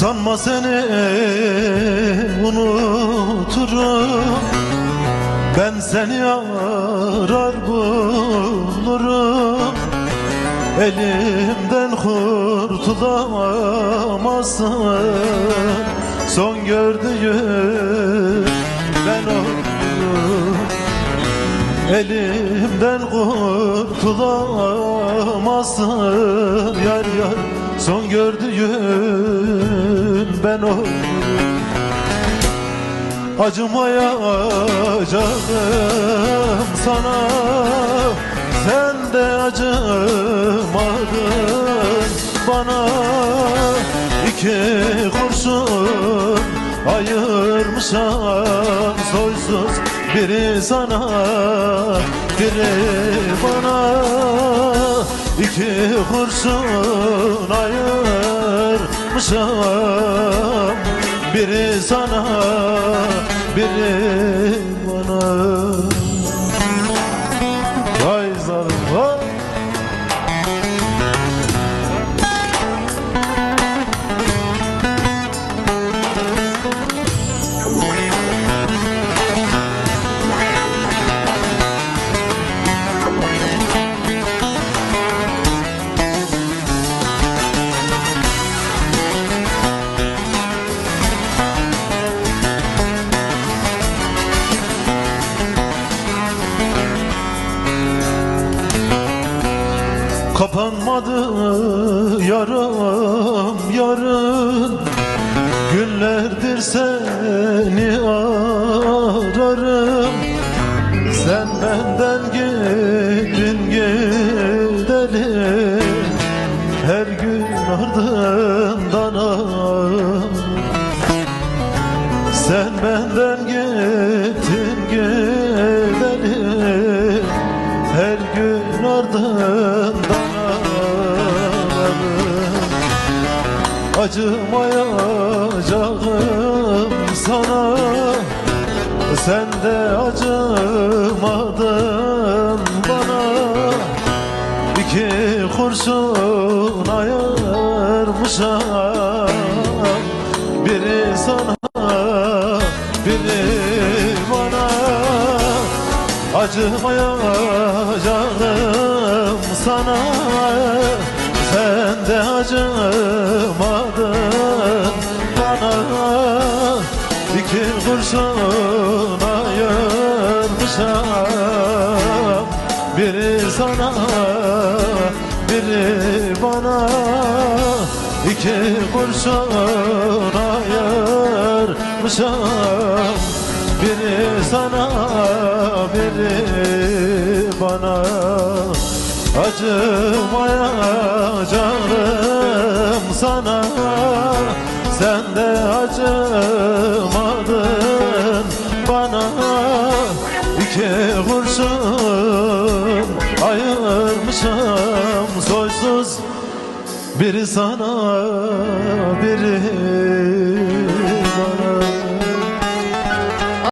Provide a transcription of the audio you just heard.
Sanma seni unuturum. Ben seni arar bulurum. Elimden kurtulamazsın. Son gördüğüm ben oldum. Elimden kurtulamazsın. Yar yar son gördüğüm ben oldum Acımayacağım sana. Sen de acımadın bana. İki kurşun ayırmışam soysuz Biri sana biri bana. İki kurşun ayırmışam Biri sana biri bana Kapanmadı yarım yarın. Günlerdir seni ararım. Sen benden gittin gideli Her gün ardından ağlarım. Sen benden gittin gideli Her gün ardından Acımayacağım sana. Sen de acımadın bana. İki kurşun ayırmışam Biri sana biri bana. Acımayacağım sana. Sen de acımadın kurşun ayırmışam Biri sana biri bana. İki kurşun ayırmışam Biri sana biri bana. Acımayacağım sana. Sen de acımadın İki kurşun ayırmışam soysuz Biri sana biri bana